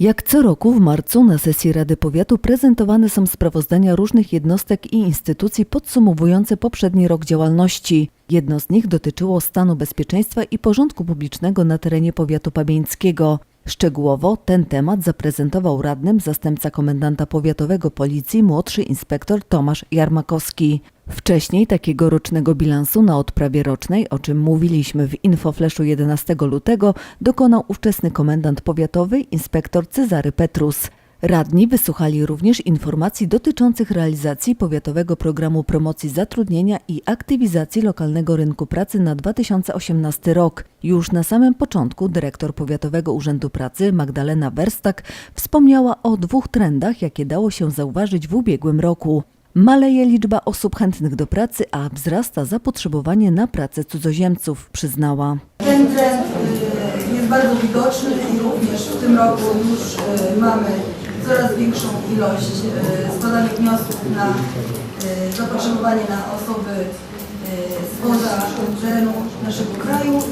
Jak co roku w marcu na sesji Rady Powiatu prezentowane są sprawozdania różnych jednostek i instytucji podsumowujące poprzedni rok działalności. Jedno z nich dotyczyło stanu bezpieczeństwa i porządku publicznego na terenie powiatu pabieńskiego. Szczegółowo ten temat zaprezentował radnym zastępca komendanta powiatowego policji młodszy inspektor Tomasz Jarmakowski. Wcześniej takiego rocznego bilansu na odprawie rocznej, o czym mówiliśmy w infofleszu 11 lutego, dokonał ówczesny komendant powiatowy inspektor Cezary Petrus. Radni wysłuchali również informacji dotyczących realizacji powiatowego programu promocji zatrudnienia i aktywizacji lokalnego rynku pracy na 2018 rok. Już na samym początku dyrektor Powiatowego Urzędu Pracy Magdalena Werstak wspomniała o dwóch trendach, jakie dało się zauważyć w ubiegłym roku. Maleje liczba osób chętnych do pracy, a wzrasta zapotrzebowanie na pracę cudzoziemców, przyznała. Ten trend y, jest bardzo widoczny i również w tym roku już y, mamy coraz większą ilość y, składanych wniosków na y, zapotrzebowanie na osoby y, spoza terenu naszego kraju,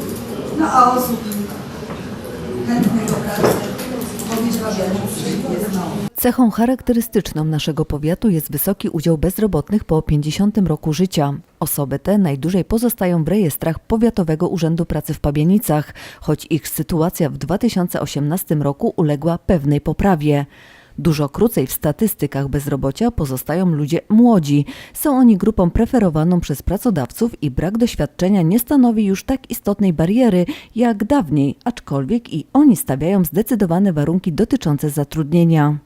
no a osób chętnych do pracy. Cechą charakterystyczną naszego powiatu jest wysoki udział bezrobotnych po 50 roku życia. Osoby te najdłużej pozostają w rejestrach Powiatowego Urzędu Pracy w Pabienicach, choć ich sytuacja w 2018 roku uległa pewnej poprawie. Dużo krócej w statystykach bezrobocia pozostają ludzie młodzi. Są oni grupą preferowaną przez pracodawców i brak doświadczenia nie stanowi już tak istotnej bariery jak dawniej, aczkolwiek i oni stawiają zdecydowane warunki dotyczące zatrudnienia.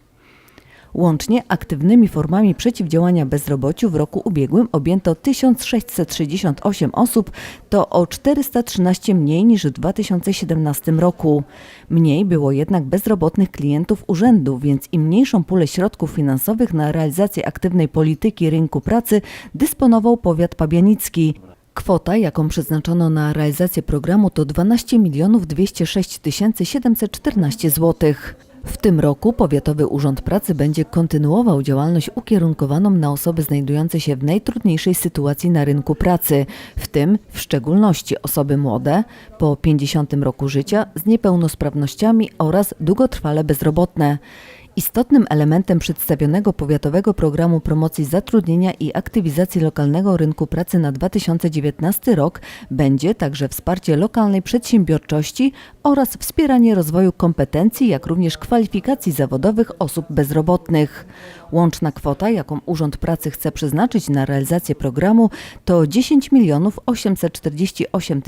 Łącznie aktywnymi formami przeciwdziałania bezrobociu w roku ubiegłym objęto 1668 osób, to o 413 mniej niż w 2017 roku. Mniej było jednak bezrobotnych klientów urzędu, więc im mniejszą pulę środków finansowych na realizację aktywnej polityki rynku pracy dysponował powiat pabianicki. Kwota, jaką przeznaczono na realizację programu to 12 milionów 206 714 złotych. W tym roku Powiatowy Urząd Pracy będzie kontynuował działalność ukierunkowaną na osoby znajdujące się w najtrudniejszej sytuacji na rynku pracy, w tym w szczególności osoby młode, po 50 roku życia, z niepełnosprawnościami oraz długotrwale bezrobotne. Istotnym elementem przedstawionego powiatowego programu promocji zatrudnienia i aktywizacji lokalnego rynku pracy na 2019 rok będzie także wsparcie lokalnej przedsiębiorczości oraz wspieranie rozwoju kompetencji, jak również kwalifikacji zawodowych osób bezrobotnych. Łączna kwota, jaką Urząd Pracy chce przeznaczyć na realizację programu to 10 milionów 848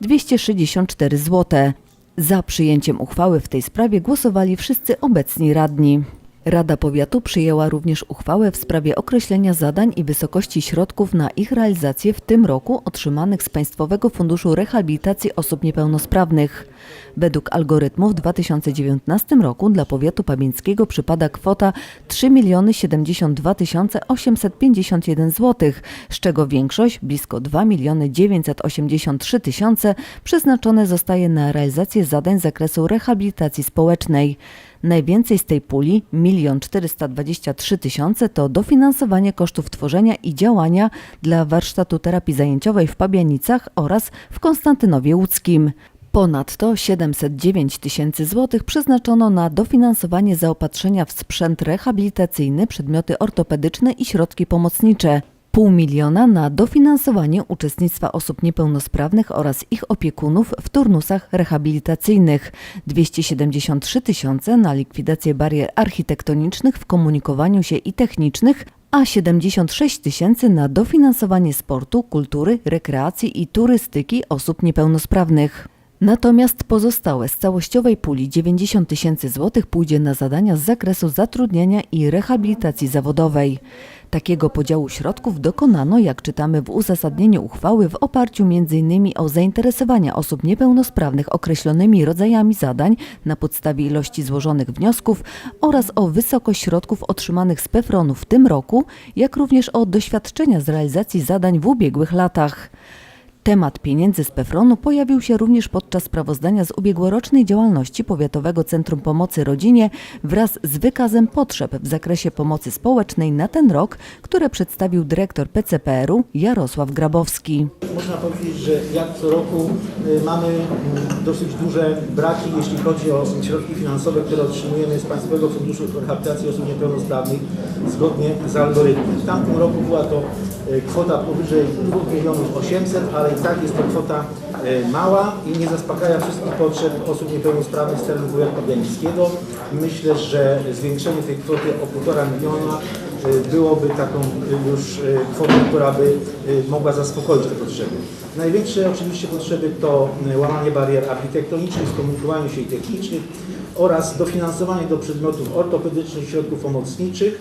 264 zł. Za przyjęciem uchwały w tej sprawie głosowali wszyscy obecni radni. Rada Powiatu przyjęła również uchwałę w sprawie określenia zadań i wysokości środków na ich realizację w tym roku otrzymanych z Państwowego Funduszu Rehabilitacji Osób Niepełnosprawnych. Według algorytmu w 2019 roku dla powiatu pabieńskiego przypada kwota 3 72 851 zł, z czego większość, blisko 2 983 tysiące, przeznaczone zostaje na realizację zadań z zakresu rehabilitacji społecznej. Najwięcej z tej puli, 1 423 tysiące, to dofinansowanie kosztów tworzenia i działania dla warsztatu terapii zajęciowej w Pabianicach oraz w Konstantynowie Łódzkim. Ponadto 709 tysięcy złotych przeznaczono na dofinansowanie zaopatrzenia w sprzęt rehabilitacyjny, przedmioty ortopedyczne i środki pomocnicze. Pół miliona na dofinansowanie uczestnictwa osób niepełnosprawnych oraz ich opiekunów w turnusach rehabilitacyjnych, 273 tysiące na likwidację barier architektonicznych w komunikowaniu się i technicznych, a 76 tysięcy na dofinansowanie sportu, kultury, rekreacji i turystyki osób niepełnosprawnych. Natomiast pozostałe z całościowej puli 90 tysięcy złotych pójdzie na zadania z zakresu zatrudnienia i rehabilitacji zawodowej. Takiego podziału środków dokonano, jak czytamy w uzasadnieniu uchwały, w oparciu m.in. o zainteresowania osób niepełnosprawnych określonymi rodzajami zadań na podstawie ilości złożonych wniosków oraz o wysokość środków otrzymanych z PEFRON-u w tym roku, jak również o doświadczenia z realizacji zadań w ubiegłych latach. Temat pieniędzy z PEFRON-u pojawił się również podczas sprawozdania z ubiegłorocznej działalności Powiatowego Centrum Pomocy Rodzinie wraz z wykazem potrzeb w zakresie pomocy społecznej na ten rok, które przedstawił dyrektor PCPR-u Jarosław Grabowski. Można powiedzieć, że jak co roku y, mamy mm, dosyć duże braki, jeśli chodzi o środki finansowe, które otrzymujemy z Państwowego Funduszu Rehabilitacji Osób Niepełnosprawnych zgodnie z algorytmem. W tamtym roku była to y, kwota powyżej 2 milionów 800, ale tak jest to kwota y, mała i nie zaspokaja wszystkich potrzeb osób niepełnosprawnych z terenu powiatu pabianickiego. Myślę, że zwiększenie tej kwoty o 1,5 miliona y, byłoby taką y, już kwotą, która by mogła zaspokoić te potrzeby. Największe oczywiście potrzeby to łamanie barier architektonicznych, skomunikowanie się i technicznych oraz dofinansowanie do przedmiotów ortopedycznych, środków pomocniczych,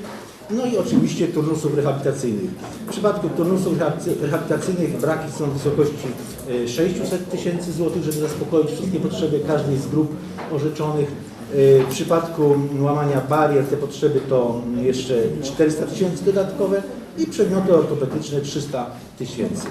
no i oczywiście turnusów rehabilitacyjnych. W przypadku turnusów rehabi- rehabilitacyjnych braki są w wysokości y, 600 tysięcy złotych, żeby zaspokoić wszystkie potrzeby każdej z grup orzeczonych. Y, W przypadku łamania barier te potrzeby to jeszcze 400 tysięcy dodatkowe i przedmioty ortopedyczne 300 tysięcy.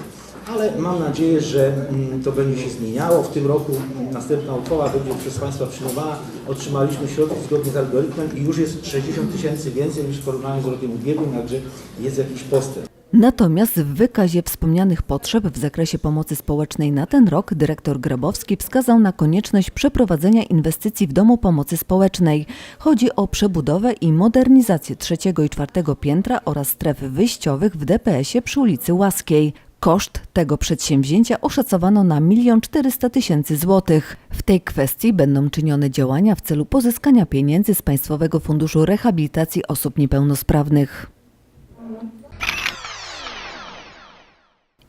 Ale mam nadzieję, że mm, to będzie się zmieniało. W tym roku następna uchwała będzie przez Państwa przyjmowana. Otrzymaliśmy środki zgodnie z algorytmem i już jest 60 tysięcy więcej niż w porównaniu z rokiem ubiegłym, także jest jakiś postęp. Natomiast w wykazie wspomnianych potrzeb w zakresie pomocy społecznej na ten rok dyrektor Grabowski wskazał na konieczność przeprowadzenia inwestycji w Domu Pomocy Społecznej. Chodzi o przebudowę i modernizację trzeciego i czwartego piętra oraz stref wyjściowych w DPS-ie przy ulicy Łaskiej. Koszt tego przedsięwzięcia oszacowano na 1 400 tysięcy złotych. W tej kwestii będą czynione działania w celu pozyskania pieniędzy z Państwowego Funduszu Rehabilitacji Osób Niepełnosprawnych.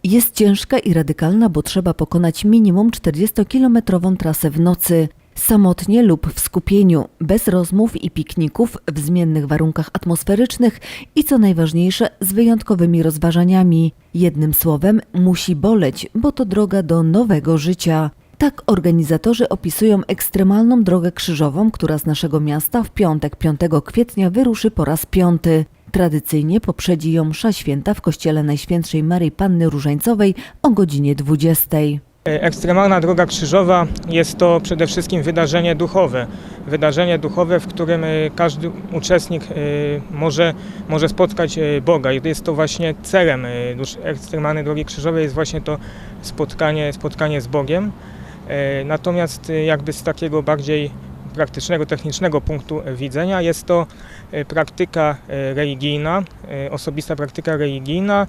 Jest ciężka i radykalna, bo trzeba pokonać minimum 40-kilometrową trasę w nocy. Samotnie lub w skupieniu, bez rozmów i pikników, w zmiennych warunkach atmosferycznych i co najważniejsze, z wyjątkowymi rozważaniami. Jednym słowem, musi boleć, bo to droga do nowego życia. Tak organizatorzy opisują ekstremalną drogę krzyżową, która z naszego miasta w piątek 5 kwietnia wyruszy po raz piąty. Tradycyjnie poprzedzi ją msza święta w kościele Najświętszej Maryi Panny Różańcowej o godzinie 20. Ekstremalna Droga Krzyżowa jest to przede wszystkim wydarzenie duchowe. Wydarzenie duchowe, w którym y, każdy uczestnik y, może, może spotkać Boga. I jest to właśnie celem Ekstremalnej Drogi Krzyżowej, jest właśnie to spotkanie, spotkanie z Bogiem. Natomiast jakby z takiego bardziej praktycznego, technicznego punktu widzenia jest to praktyka religijna, osobista praktyka religijna,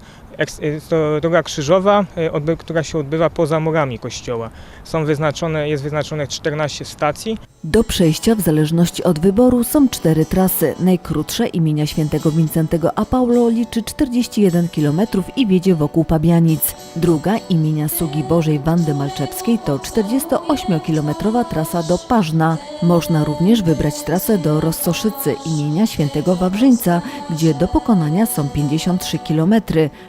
to droga krzyżowa, y, która się odbywa poza murami kościoła. Są wyznaczone, jest wyznaczonych 14 stacji. Do przejścia w zależności od wyboru są cztery trasy. Najkrótsza imienia świętego Wincentego a Paulo liczy 41 km i wiedzie wokół Pabianic. Druga imienia Sługi Bożej Wandy Malczewskiej to 48-kilometrowa trasa do Pażna. Można również wybrać trasę do Rossoszycy imienia świętego Wawrzyńca, gdzie do pokonania są 53 km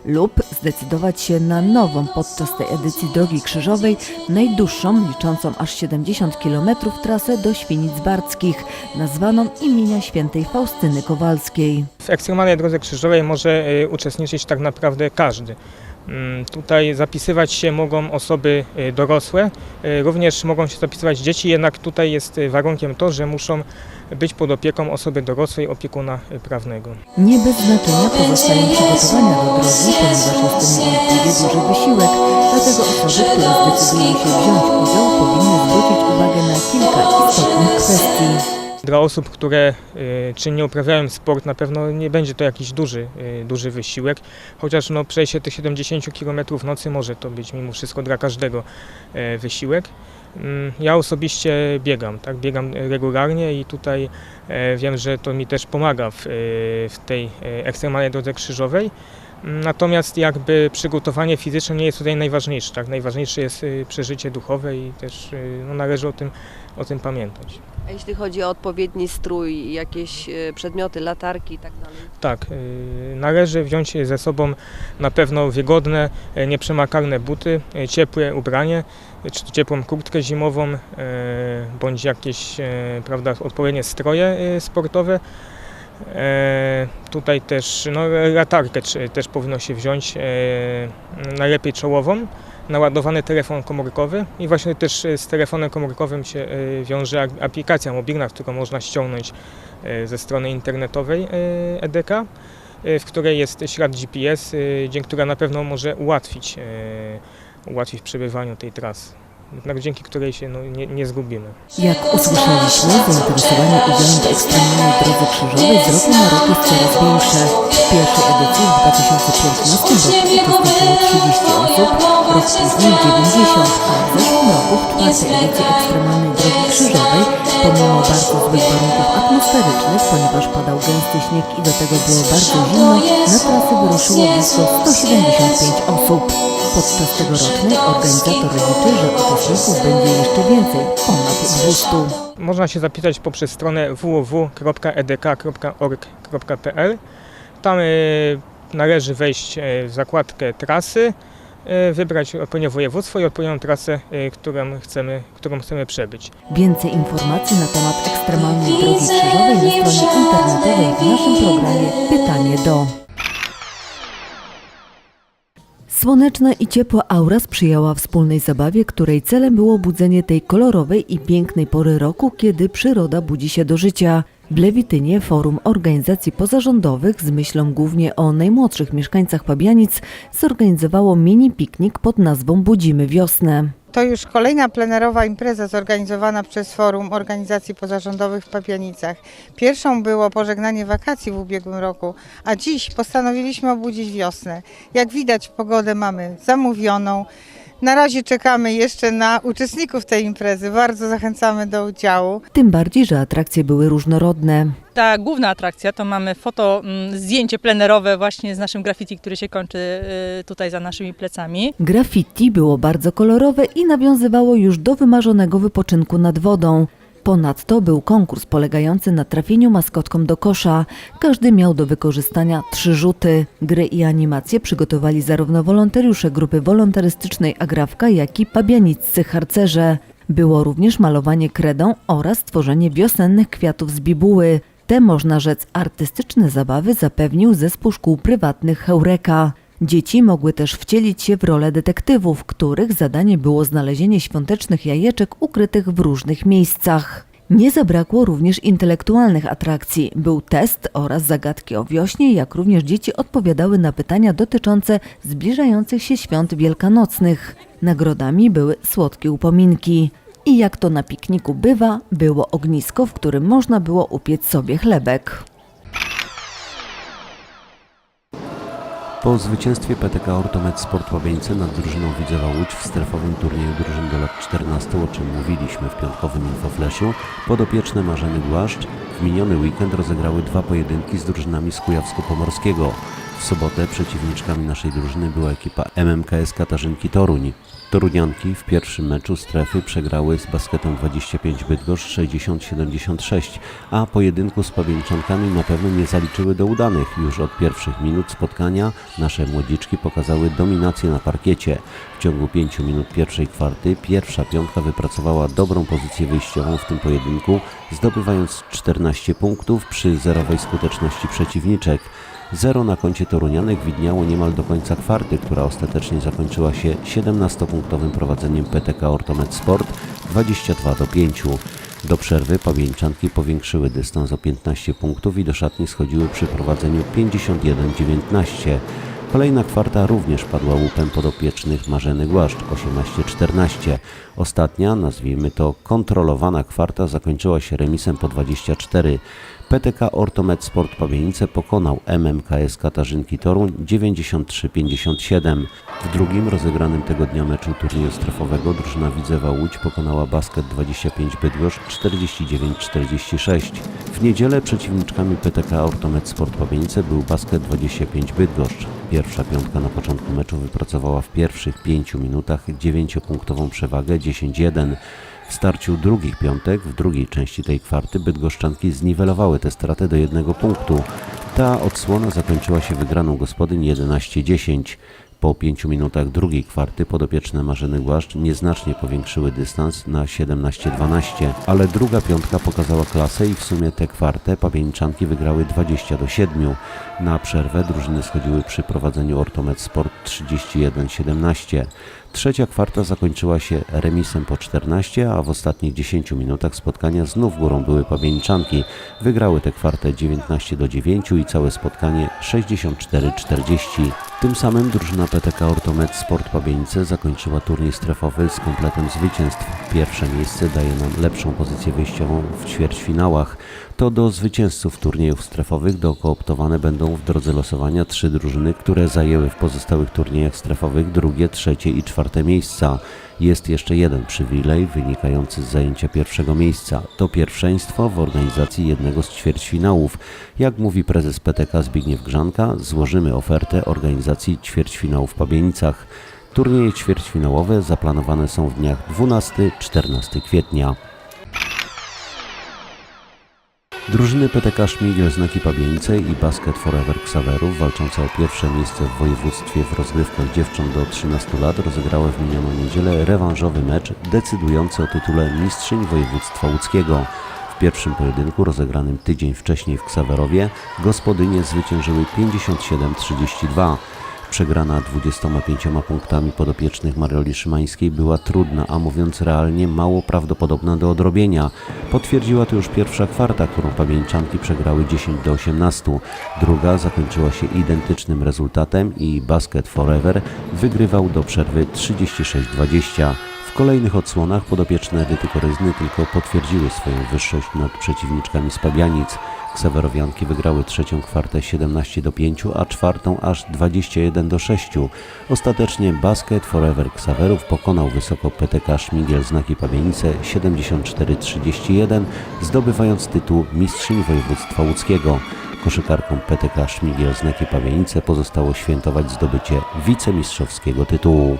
lub zdecydować się na nową podczas tej edycji Drogi Krzyżowej, najdłuższą, liczącą aż 70 km trasę do Świnic Barckich, nazwaną imienia świętej Faustyny Kowalskiej. W ekstremalnej drodze krzyżowej może y, uczestniczyć tak naprawdę każdy. Mm, Tutaj zapisywać się mogą osoby y, dorosłe, y, również mogą się zapisywać dzieci, jednak tutaj jest y, warunkiem to, że muszą być pod opieką osoby dorosłej, opiekuna prawnego. Nie bez znaczenia pozostają przygotowania do drogi, ponieważ jest to niewątpliwie duży wysiłek, dlatego osoby, które zdecydują się wziąć udział, powinny zwrócić uwagę na kilka istotnych kwestii. Dla osób, które y, czynnie uprawiają sport, na pewno nie będzie to jakiś duży, y, duży wysiłek, chociaż no, przejście tych 70 km w nocy może to być mimo wszystko dla każdego e, wysiłek. Mm, Ja osobiście biegam, tak, biegam regularnie i tutaj e, wiem, że to mi też pomaga w, e, w tej e, ekstremalnej drodze krzyżowej. Natomiast jakby przygotowanie fizyczne nie jest tutaj najważniejsze. Tak? Najważniejsze jest y, przeżycie duchowe i też y, no, należy o tym, o tym pamiętać. A jeśli chodzi o odpowiedni strój, jakieś e, przedmioty, latarki i tak dalej? Tak, y, należy wziąć ze sobą na pewno wygodne, e, nieprzemakalne buty, e, ciepłe ubranie, e, czy ciepłą kurtkę zimową, bądź jakieś prawda, odpowiednie stroje sportowe. E, Tutaj też no, latarkę też powinno się wziąć, e, najlepiej czołową. naładowany telefon komórkowy i właśnie też e, z telefonem komórkowym się wiąże ap- aplikacja mobilna, którą można ściągnąć ze strony internetowej EDK, w której jest ślad GPS, dzięki która na pewno może ułatwić, ułatwić przebywanie tej trasy, jednak dzięki której się no, nie, nie zgubimy. Jak usłyszeliśmy, zainteresowanie udziałem w ekstremalnej drodze krzyżowej z roku na rok jest coraz większe. W pierwszej edycji w 2015 roku uczestniczyło 30 osób, rok później 90, a w zeszłym roku w czwartej edycji ekstremalnej drogi krzyżowej, pomimo bardzo złych warunków atmosferycznych, ponieważ padał gęsty śnieg i do tego było bardzo zimno, na trasę wyruszyło blisko 175 osób. Podczas tegorocznej organizator liczy, że uczestników będzie jeszcze więcej, ponad 200. Można się zapisać poprzez stronę www.edk.org.pl. Tam e, należy wejść e, w zakładkę trasy, wybrać odpowiednie województwo i odpowiednią trasę, e, którą chcemy, którą chcemy przebyć. Więcej informacji na temat ekstremalnej drogi krzyżowej na stronie internetowej w naszym programie Pytanie do. Słoneczna i ciepła aura sprzyjała wspólnej zabawie, której celem było budzenie tej kolorowej i pięknej pory roku, kiedy przyroda budzi się do życia. W Lewitynie Forum Organizacji Pozarządowych z myślą głównie o najmłodszych mieszkańcach Pabianic zorganizowało mini piknik pod nazwą Budzimy Wiosnę. To już kolejna plenerowa impreza zorganizowana przez Forum Organizacji Pozarządowych w Papianicach. Pierwszą było pożegnanie wakacji w ubiegłym roku, a dziś postanowiliśmy obudzić wiosnę. Jak widać pogodę mamy zamówioną. Na razie czekamy jeszcze na uczestników tej imprezy. Bardzo zachęcamy do udziału. Tym bardziej, że atrakcje były różnorodne. Ta główna atrakcja to mamy foto, mm, zdjęcie plenerowe właśnie z naszym graffiti, który się kończy y, tutaj za naszymi plecami. Graffiti było bardzo kolorowe i nawiązywało już do wymarzonego wypoczynku nad wodą. Ponadto był konkurs polegający na trafieniu maskotkom do kosza. Każdy miał do wykorzystania trzy rzuty. Gry i animacje przygotowali zarówno wolontariusze grupy wolontarystycznej Agrawka, jak i pabianiccy harcerze. Było również malowanie kredą oraz tworzenie wiosennych kwiatów z bibuły. Te, można rzec, artystyczne zabawy zapewnił zespół szkół prywatnych Heureka. Dzieci mogły też wcielić się w rolę detektywów, których zadanie było znalezienie świątecznych jajeczek ukrytych w różnych miejscach. Nie zabrakło również intelektualnych atrakcji. Był test oraz zagadki o wiośnie, jak również dzieci odpowiadały na pytania dotyczące zbliżających się świąt wielkanocnych. Nagrodami były słodkie upominki. I jak to na pikniku bywa, było ognisko, w którym można było upiec sobie chlebek. Po zwycięstwie PTK Ortomed Sport Łabieńce nad drużyną Widzewa Łódź w strefowym turnieju drużyn do lat 14, o czym mówiliśmy w piątkowym Infofleszu, podopieczne Marzeny Głaszcz w miniony weekend rozegrały dwa pojedynki z drużynami z Kujawsko-Pomorskiego. W sobotę przeciwniczkami naszej drużyny była ekipa MMKS Katarzynki Toruń. Torunianki w pierwszym meczu strefy przegrały z basketem 25 Bydgoszcz 60-76, a pojedynku z Pawieńczankami na pewno nie zaliczyły do udanych. Już od pierwszych minut spotkania nasze młodziczki pokazały dominację na parkiecie. W ciągu 5 minut pierwszej kwarty pierwsza piątka wypracowała dobrą pozycję wyjściową w tym pojedynku, zdobywając 14 punktów przy zerowej skuteczności przeciwniczek. Zero na koncie Torunianek widniało niemal do końca kwarty, która ostatecznie zakończyła się 17-punktowym prowadzeniem PTK Ortomed Sport 22 do 5. Do przerwy pawieńczanki powiększyły dystans o 15 punktów i do szatni schodziły przy prowadzeniu 51-19. Kolejna kwarta również padła łupem podopiecznych Marzeny Głaszcz 18-14. Ostatnia, nazwijmy to kontrolowana kwarta, zakończyła się remisem po 24. PTK Ortomed Sport Pabienice pokonał MMKS Katarzynki Toruń 93-57. W drugim rozegranym tego dnia meczu turnieju strefowego drużyna Widzewa Łódź pokonała Basket 25 Bydgoszcz 49-46. W niedzielę przeciwniczkami PTK Ortomed Sport Pabienice był Basket 25 Bydgoszcz. Pierwsza piątka na początku meczu wypracowała w pierwszych 5 minutach 9-punktową przewagę 10-1. W starciu drugich piątek, w drugiej części tej kwarty, bydgoszczanki zniwelowały tę stratę do jednego punktu. Ta odsłona zakończyła się wygraną gospodyń 11-10. Po 5 minutach drugiej kwarty podopieczne Marzeny Głaszcz nieznacznie powiększyły dystans na 17-12, ale druga piątka pokazała klasę i w sumie tę kwartę pabieńczanki wygrały 20 do 7. Na przerwę drużyny schodziły przy prowadzeniu Ortomed Sport 31-17. Trzecia kwarta zakończyła się remisem po 14, a w ostatnich 10 minutach spotkania znów górą były pabieńczanki. Wygrały tę kwartę 19 do 9 i całe spotkanie 64-40. Tym samym drużyna PTK Ortomed Sport Pabienice zakończyła turniej strefowy z kompletem zwycięstw. Pierwsze miejsce daje nam lepszą pozycję wyjściową w ćwierćfinałach. To do zwycięzców turniejów strefowych dokooptowane będą w drodze losowania trzy drużyny, które zajęły w pozostałych turniejach strefowych drugie, trzecie i czwarte miejsca. Jest jeszcze jeden przywilej wynikający z zajęcia pierwszego miejsca. To pierwszeństwo w organizacji jednego z ćwierćfinałów. Jak mówi prezes PTK Zbigniew Grzanka, złożymy ofertę organizacji ćwierćfinałów w Pabienicach. Turnieje ćwierćfinałowe zaplanowane są w dniach 12-14 kwietnia. Drużyny PTK Szmigiel Znaki Pabienice i Basket Forever Ksawerów walczące o pierwsze miejsce w województwie w rozgrywkach dziewcząt do 13 lat rozegrały w minioną niedzielę rewanżowy mecz decydujący o tytule Mistrzyń Województwa Łódzkiego. W pierwszym pojedynku rozegranym tydzień wcześniej w Ksawerowie gospodynie zwyciężyły 57-32. Przegrana 25 punktami podopiecznych Marioli Szymańskiej była trudna, a mówiąc realnie mało prawdopodobna do odrobienia. Potwierdziła to już pierwsza kwarta, którą pamięczanki przegrały 10 do 18. Druga zakończyła się identycznym rezultatem i Basket Forever wygrywał do przerwy 36-20. W kolejnych odsłonach podopieczne Edyty Koryzny tylko potwierdziły swoją wyższość nad przeciwniczkami z Pabianic. Ksawerowianki wygrały trzecią kwartę 17 do 5, a czwartą aż 21 do 6. Ostatecznie Basket Forever Ksawerów pokonał wysoko PTK Szmigiel Znaki Pabienice 74-31, zdobywając tytuł Mistrzyni Województwa Łódzkiego. Koszykarkom PTK Szmigiel Znaki Pabienice pozostało świętować zdobycie wicemistrzowskiego tytułu.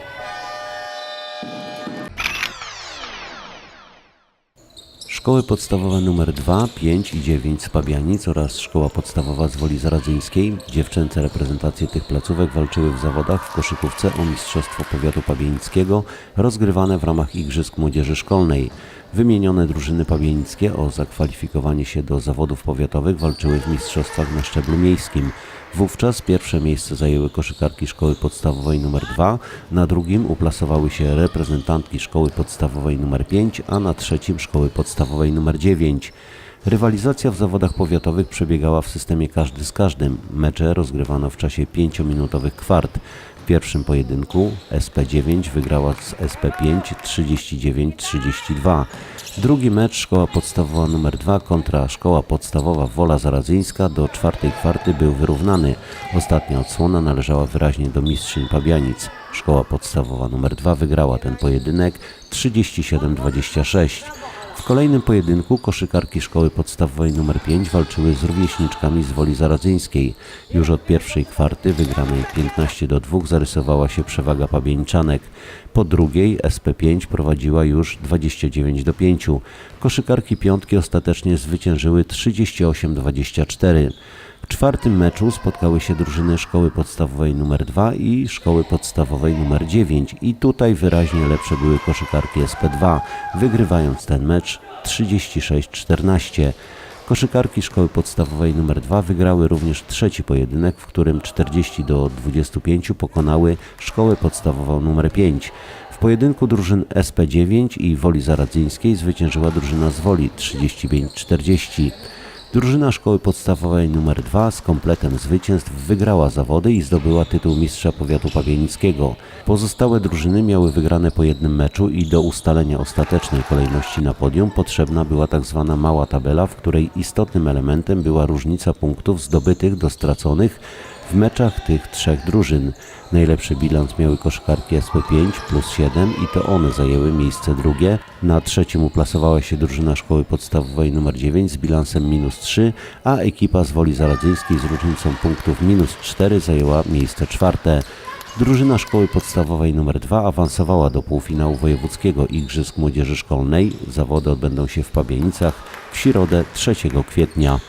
Szkoły podstawowe nr 2, 5 i 9 z Pabianic oraz Szkoła Podstawowa z Woli Zaradzyńskiej. Dziewczęce reprezentacje tych placówek walczyły w zawodach w koszykówce o Mistrzostwo Powiatu Pabienickiego rozgrywane w ramach Igrzysk Młodzieży Szkolnej. Wymienione drużyny pabienickie o zakwalifikowanie się do zawodów powiatowych walczyły w mistrzostwach na szczeblu miejskim. Wówczas pierwsze miejsce zajęły koszykarki szkoły podstawowej nr 2, na drugim uplasowały się reprezentantki szkoły podstawowej nr 5, a na trzecim szkoły podstawowej nr 9. Rywalizacja w zawodach powiatowych przebiegała w systemie każdy z każdym. Mecze rozgrywano w czasie 5-minutowych kwart. Pierwszym pojedynku SP9 wygrała z SP5 39-32. Drugi mecz szkoła podstawowa nr 2 kontra szkoła podstawowa Wola Zaradzyńska do czwartej kwarty był wyrównany. Ostatnia odsłona należała wyraźnie do mistrzyń Pabianic. Szkoła podstawowa nr 2 wygrała ten pojedynek 37-26. W kolejnym pojedynku koszykarki szkoły podstawowej nr 5 walczyły z rówieśniczkami z Woli Zaradzyńskiej. Już od pierwszej kwarty wygranej 15 do 2 zarysowała się przewaga pabieńczanek. Po drugiej SP5 prowadziła już 29 do 5. Koszykarki piątki ostatecznie zwyciężyły 38-24. Czwartym meczu spotkały się drużyny szkoły podstawowej nr 2 i szkoły podstawowej nr 9 i tutaj wyraźnie lepsze były koszykarki SP2, wygrywając ten mecz 36-14. Koszykarki szkoły podstawowej nr 2 wygrały również trzeci pojedynek, w którym 40 do 25 pokonały szkołę podstawową nr 5. W pojedynku drużyn SP9 i Woli Zaradzyńskiej zwyciężyła drużyna z Woli 35-40. Drużyna szkoły podstawowej nr 2 z kompletem zwycięstw wygrała zawody i zdobyła tytuł mistrza powiatu pabienickiego. Pozostałe drużyny miały wygrane po jednym meczu i do ustalenia ostatecznej kolejności na podium potrzebna była tak zwana mała tabela, w której istotnym elementem była różnica punktów zdobytych do straconych w meczach tych trzech drużyn. Najlepszy bilans miały koszkarki SP5 plus 7 i to one zajęły miejsce drugie. Na trzecim uplasowała się drużyna szkoły podstawowej nr 9 z bilansem minus 3, a ekipa z Woli Zaradzyńskiej z różnicą punktów minus 4 zajęła miejsce czwarte. Drużyna szkoły podstawowej nr 2 awansowała do półfinału wojewódzkiego Igrzysk Młodzieży Szkolnej. Zawody odbędą się w Pabienicach w środę 3 kwietnia.